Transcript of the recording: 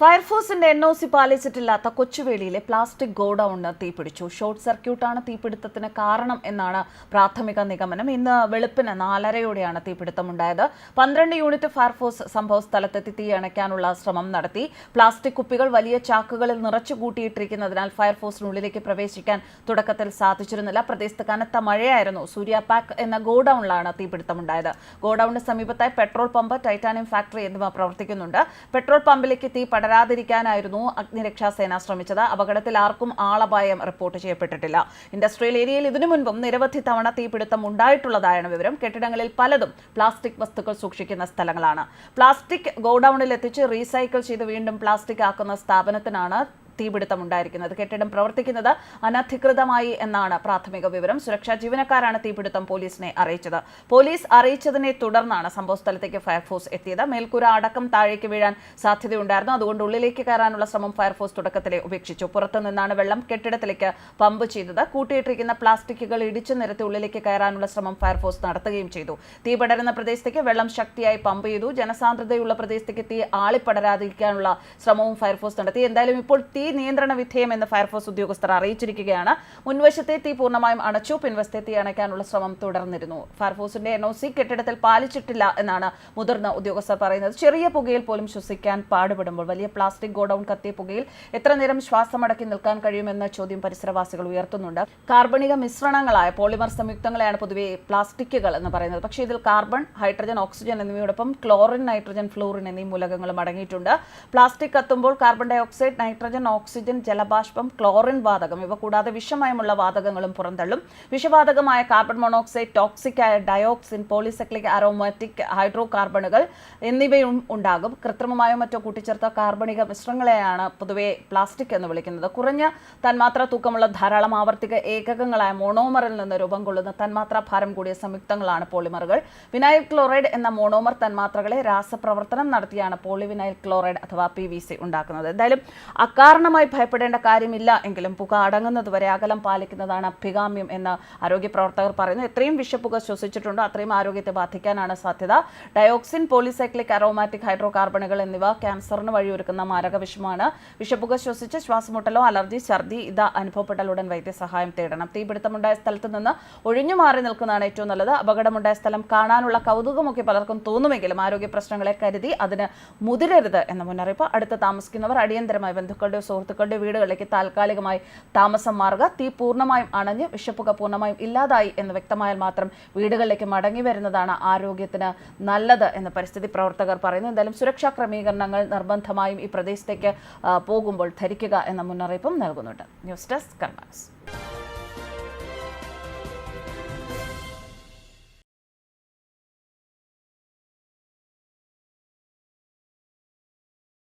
ഫയർഫോഴ്സിന്റെ N O C പാലിച്ചിട്ടില്ലാത്ത കൊച്ചുവേളിയിലെ plastic ഗോഡൌണിന് തീപിടിച്ചു. ഷോർട്ട് സർക്യൂട്ടാണ് തീപിടുത്തത്തിന് കാരണം എന്നാണ് പ്രാഥമിക നിഗമനം. ഇന്ന് വെളുപ്പിന് നാലരയോടെയാണ് തീപിടുത്തമുണ്ടായത്. പന്ത്രണ്ട് യൂണിറ്റ് ഫയർഫോഴ്സ് സംഭവ സ്ഥലത്തെത്തി തീ അണയ്ക്കാനുള്ള ശ്രമം നടത്തി. പ്ലാസ്റ്റിക് കുപ്പികൾ വലിയ ചാക്കുകളിൽ നിറച്ചു കൂട്ടിയിട്ടിരിക്കുന്നതിനാൽ ഫയർഫോഴ്സിനുള്ളിലേക്ക് പ്രവേശിക്കാൻ തുടക്കത്തിൽ സാധിച്ചിരുന്നില്ല. പ്രദേശത്ത് കനത്ത മഴയായിരുന്നു. സൂര്യ പാക്ക് എന്ന ഗോഡൌണിലാണ് തീപിടുത്തമുണ്ടായത്. ഗോഡൌണിന് സമീപത്തായി പെട്രോൾ പമ്പ് ടൈറ്റാനിയം ഫാക്ടറി എന്നിവ പ്രവർത്തിക്കുന്നുണ്ട്. പെട്രോൾ പമ്പിലേക്ക് തീ പടരാതിരിക്കാനായിരുന്നു അഗ്നിരക്ഷാസേന ശ്രമിച്ചത്. അപകടത്തിൽ ആർക്കും ആളപായം റിപ്പോർട്ട് ചെയ്യപ്പെട്ടിട്ടില്ല. ഇൻഡസ്ട്രിയൽ ഏരിയയിൽ ഇതിനു മുൻപും നിരവധി തവണ തീപിടുത്തം ഉണ്ടായിട്ടുള്ളതായാണ് വിവരം. കെട്ടിടങ്ങളിൽ പലതും പ്ലാസ്റ്റിക് വസ്തുക്കൾ സൂക്ഷിക്കുന്ന സ്ഥലങ്ങളാണ്. പ്ലാസ്റ്റിക് ഗോഡൌണിൽ എത്തിച്ച് റീസൈക്കിൾ ചെയ്ത് വീണ്ടും പ്ലാസ്റ്റിക് ആക്കുന്ന സ്ഥാപനത്തിനാണ് തീപിടുത്തമുണ്ടായിരിക്കുന്നത്. കെട്ടിടം പ്രവർത്തിക്കുന്നത് അനധികൃതമായി എന്നാണ് പ്രാഥമിക വിവരം. സുരക്ഷാ ജീവനക്കാരാണ് തീപിടുത്തം പോലീസിനെ അറിയിച്ചത്. പോലീസ് അറിയിച്ചതിനെ തുടർന്നാണ് സംഭവസ്ഥലത്തേക്ക് ഫയർഫോഴ്സ് എത്തിയത്. മേൽക്കൂര അടക്കം താഴേക്ക് വീഴാൻ സാധ്യതയുണ്ടായിരുന്നു. അതുകൊണ്ട് ഉള്ളിലേക്ക് കയറാനുള്ള ശ്രമം ഫയർഫോഴ്സ് തുടക്കത്തിലെ ഉപേക്ഷിച്ചു. പുറത്തുനിന്നാണ് വെള്ളം കെട്ടിടത്തിലേക്ക് പമ്പ് ചെയ്തത്. കൂട്ടിയിട്ടിരിക്കുന്ന പ്ലാസ്റ്റിക്കുകൾ ഇടിച്ചു നിരത്തി ഉള്ളിലേക്ക് കയറാനുള്ള ശ്രമം ഫയർഫോഴ്സ് നടത്തുകയും ചെയ്തു. തീ പടരുന്ന പ്രദേശത്തേക്ക് വെള്ളം ശക്തിയായി പമ്പ് ചെയ്തു. ജനസാന്ദ്രതയുള്ള പ്രദേശത്തേക്ക് തീ ആളിപ്പടരാതിരിക്കാനുള്ള ശ്രമവും ഫയർഫോഴ്സ് നടത്തി. എന്തായാലും ഇപ്പോൾ തീ നിയന്ത്രണ വിധേയമെന്ന് ഫയർഫോഴ്സ് ഉദ്യോഗസ്ഥർ അറിയിച്ചിരിക്കുകയാണ്. മുൻവശത്തെ തീ പൂർണമായും അണച്ചു. പിൻവശത്തെ തീ അണയ്ക്കാനുള്ള ശ്രമം തുടർന്നിരുന്നു. ഫയർഫോഴ്സിന്റെ എൻ ഒ സി കെട്ടിടത്തിൽ പാലിച്ചിട്ടില്ല എന്നാണ് മുതിർന്ന ഉദ്യോഗസ്ഥർ പറയുന്നത്. ചെറിയ പുകയിൽ പോലും ശ്വസിക്കാൻ പാടുപെടുമ്പോൾ വലിയ പ്ലാസ്റ്റിക് ഗോഡൌൺ കത്തിയ പുകയിൽ എത്ര നേരം ശ്വാസമടക്കി നിൽക്കാൻ കഴിയുമെന്ന ചോദ്യം പരിസരവാസികൾ ഉയർത്തുന്നുണ്ട്. കാർബണിക മിശ്രണങ്ങളായ പോളിമർ സംയുക്തങ്ങളെയാണ് പൊതുവെ പ്ലാസ്റ്റിക്കുകൾ എന്ന് പറയുന്നത്. പക്ഷേ ഇതിൽ കാർബൺ ഹൈഡ്രജൻ ഓക്സിജൻ എന്നിവയോടൊപ്പം ക്ലോറിൻ നൈട്രജൻ ഫ്ലൂറിൻ എന്നീ മൂലകങ്ങളും അടങ്ങിയിട്ടുണ്ട്. പ്ലാസ്റ്റിക് കത്തുമ്പോൾ കാർബൺ ഡയോക്സൈഡ് നൈട്രജൻ ഓക്സിജൻ ജലബാഷ്പം ക്ലോറിൻ വാതകം. ഇവ കൂടാതെ വിഷമയമുള്ള വാതകങ്ങളും പുറന്തള്ളും. വിഷവാതകമായ കാർബൺ മോണോക്സൈഡ് ടോക്സിക് ആയ ഡയോക്സിൻ പോളിസെക്ലിക് അറോമാറ്റിക് ഹൈഡ്രോ കാർബണുകൾ എന്നിവയും ഉണ്ടാകും. കൃത്രിമമായോ മറ്റോ കൂട്ടിച്ചേർത്ത കാർബണിക മിശ്രങ്ങളെയാണ് പൊതുവെ പ്ലാസ്റ്റിക് എന്ന് വിളിക്കുന്നത്. കുറഞ്ഞ തന്മാത്ര തൂക്കമുള്ള ധാരാളം ആവർത്തിക ഏകകങ്ങളായ മോണോമറിൽ നിന്ന് രൂപം കൊള്ളുന്ന തന്മാത്ര ഭാരം കൂടിയ സംയുക്തങ്ങളാണ് പോളിമറുകൾ. വിനൈൽ ക്ലോറൈഡ് എന്ന മോണോമർ തന്മാത്രകളെ രാസപ്രവർത്തനം നടത്തിയാണ് പോളിവിനൈൽ ക്ലോറൈഡ് അഥവാ പി വി സി ഉണ്ടാക്കുന്നത്. എന്തായാലും അകാരണമായി ഭയപ്പെടേണ്ട കാര്യമില്ല. എങ്കിലും പുക അടങ്ങുന്നതുവരെ അകലം പാലിക്കുന്നതാണ് അഭികാമ്യം എന്ന് ആരോഗ്യ പ്രവർത്തകർ പറയുന്നു. എത്രയും വിഷപ്പുക ശ്വസിച്ചിട്ടുണ്ടോ അത്രയും ആരോഗ്യത്തെ ബാധിക്കാനാണ് സാധ്യത. ഡയോക്സിൻ പോളിസൈക്ലിക് അറോമാറ്റിക് ഹൈഡ്രോ കാർബണുകൾ എന്നിവ ക്യാൻസറിന് വഴിയൊരുക്കുന്ന മാരക വിഷമാണ്. വിഷപ്പുക ശ്വസിച്ച് ശ്വാസമുട്ടലോ അലർജി ഛർദി ഇത് അനുഭവപ്പെട്ടാൽ ഉടൻ വൈദ്യസഹായം തേടണം. തീപിടുത്തമുണ്ടായ സ്ഥലത്ത് നിന്ന് ഒഴിഞ്ഞു മാറി നിൽക്കുന്നതാണ് ഏറ്റവും നല്ലത്. അപകടമുണ്ടായ സ്ഥലം കാണാനുള്ള കൗതുകമൊക്കെ പലർക്കും തോന്നുമെങ്കിലും ആരോഗ്യ പ്രശ്നങ്ങളെ കരുതി അതിന് മുതിരരുത് എന്ന മുന്നറിയിപ്പ് അടുത്ത് താമസിക്കുന്നവർ അടിയന്തരമായി ബന്ധുക്കളുടെയോ സുഹൃത്തുക്കളുടെയോ വീടുകളിലേക്ക് താൽക്കാലികമായി താമസം മാറുക. തീ പൂർണമായും അണഞ്ഞ് വിഷപ്പുക പൂർണമായും ഇല്ലാതായി എന്ന് വ്യക്തമായാൽ മാത്രം വീടുകളിലേക്ക് മടങ്ങി വരുന്നതാണ് ആരോഗ്യത്തിന് നല്ലത് എന്ന് പരിസ്ഥിതി പ്രവർത്തകർ പറയുന്നു. എന്തായാലും സുരക്ഷാ ക്രമീകരണങ്ങൾ നിർബന്ധമായും ഈ പ്രദേശത്തേക്ക് പോകുമ്പോൾ ധരിക്കുക എന്ന മുന്നറിയിപ്പും നൽകുന്നുണ്ട്. News desk karmas